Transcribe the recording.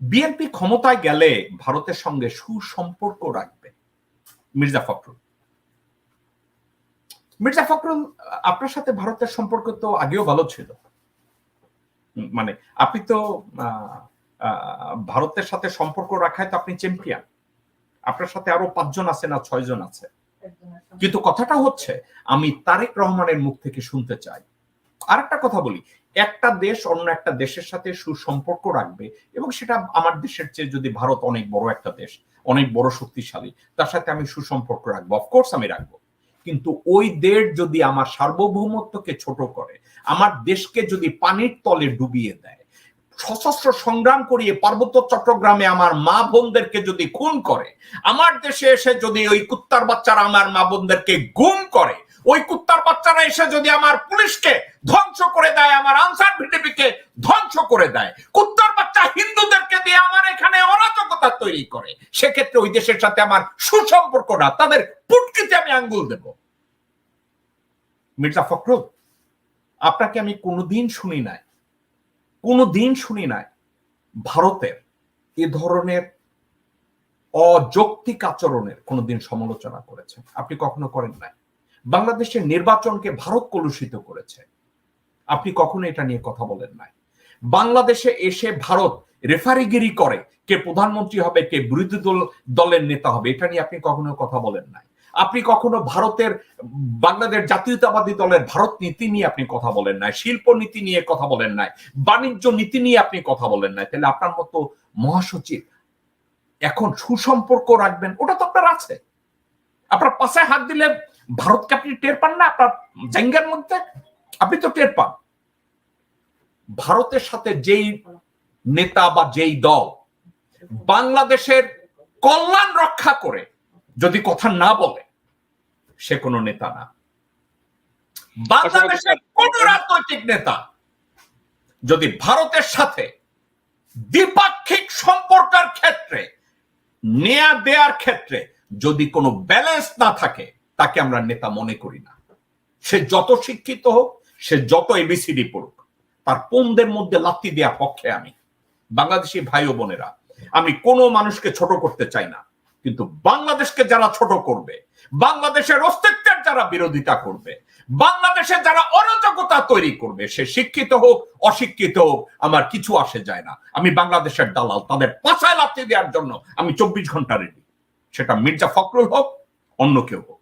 BNP ক্ষমতায় গেলে ভারতের সঙ্গে সুসম্পর্ক রাখবে। মির্জা ফখরুল। মির্জা ফখরুল আপনার সাথে ভারতের সম্পর্ক তো আগেও ভালো ছিল। মানে আপনি তো ভারতের সাথে সম্পর্ক রাখায় তো আপনি চ্যাম্পিয়ন। আপনার সাথে আরও পাঁচজন আছে না ছয়জন আছে। কিন্তু কথাটা হচ্ছে আমি তারেক রহমানের মুখ থেকে শুনতে চাই। আরেকটা কথা বলি একটা দেশ অন্য একটা দেশের সাথে সুসম্পর্ক রাখবে এবং সেটা আমার দেশের চেয়ে যদি ভারত অনেক বড় একটা দেশ, অনেক বড় শক্তিশালী, তার সাথে আমি সুসম্পর্ক রাখব। অফকোর্স আমি রাখব। কিন্তু ওই দেশ যদি আমার সার্বভৌমত্বকে ছোট করে, আমার দেশকে যদি পানির তলে ডুবিয়ে দেয়, সশস্ত্র সংগ্রাম করিয়ে পার্বত্য চট্টগ্রামে আমার মা বোনদেরকে যদি খুন করে, আমার দেশে এসে যদি ওই কুত্তার বাচ্চারা আমার মা বোনদেরকে গুম করে ওই কুত্তার বাচ্চারা এসে যদি আমার পুলিশকে ধ্বংস করে দেয়, আমার আনসার ভিডিপিকে ধ্বংস করে দেয়, কুত্তার বাচ্চা হিন্দুদেরকে দিয়ে আমার এখানে অরাজকতা তৈরি করে, সেক্ষেত্রে ওই দেশের সাথে আমার সুসম্পর্ক না, তাদের পুটকিতে আমি আঙ্গুল দেব। মির্জা ফখরুল, আপনাকে আমি কোনোদিন শুনি নাই, কোনোদিন শুনি নাই ভারতের এ ধরনের অযৌক্তিক আচরণের কোনোদিন সমালোচনা করেছেন। আপনি কখনো করেন নাই? বাংলাদেশের নির্বাচনকে ভারত কলুষিত করেছে। আপনি কখনো এটা নিয়ে কথা বলেন নাই। বাংলাদেশে এসে ভারত রেফারিগিরি করে কে প্রধানমন্ত্রী হবে, কে বিরোধী দল দলের নেতা হবে, এটা নিয়ে আপনি কখনো কথা বলেন নাই। আপনি কখনো ভারতের, বাংলাদেশ জাতীয়তাবাদী দলের ভারত নীতি নিয়ে আপনি কথা বলেন নাই, শিল্প নীতি নিয়ে কথা বলেন নাই, বাণিজ্য নীতি নিয়ে আপনি কথা বলেন নাই। তাহলে আপনার মতো মহাসচিব এখন সুসম্পর্ক রাখবেন, ওটা তো আপনার আছে। আপনার পাশে হাত দিলে ভারতকে আপনি টের পান না? আপনার জাঙ্গের মধ্যে আপনি তো টের পান। ভারতের সাথে যেই নেতা বা যেই দল বাংলাদেশের কল্যাণ রক্ষা করে যদি কথা না বলে, সে কোনো নেতা না। বাংলাদেশের কোন রাজনৈতিক নেতা যদি ভারতের সাথে দ্বিপাক্ষিক সম্পর্কের ক্ষেত্রে নেয়া দেয়ার ক্ষেত্রে যদি কোনো ব্যালেন্স না থাকে, তাকে আমরা নেতা মনে করি না। সে যত শিক্ষিত হোক, সে যত এবিসিডি পড়ুক, তার পমদের মধ্যে লাত্তি দেওয়ার পক্ষে আমি। বাংলাদেশি ভাই ও বোনেরা, আমি কোনো মানুষকে ছোট করতে চাই না, কিন্তু বাংলাদেশকে যারা ছোট করবে, বাংলাদেশের অস্তিত্বের যারা বিরোধিতা করবে বাংলাদেশে যারা অরাজকতা তৈরি করবে, সে শিক্ষিত হোক, অশিক্ষিত হোক, আমার কিছু আসে যায় না। আমি বাংলাদেশের দালাল, তাদের পাশায় লাথি দেওয়ার জন্য আমি চব্বিশ ঘণ্টা রেডি সেটা মির্জা ফখরুল হোক অন্য কেউ হোক।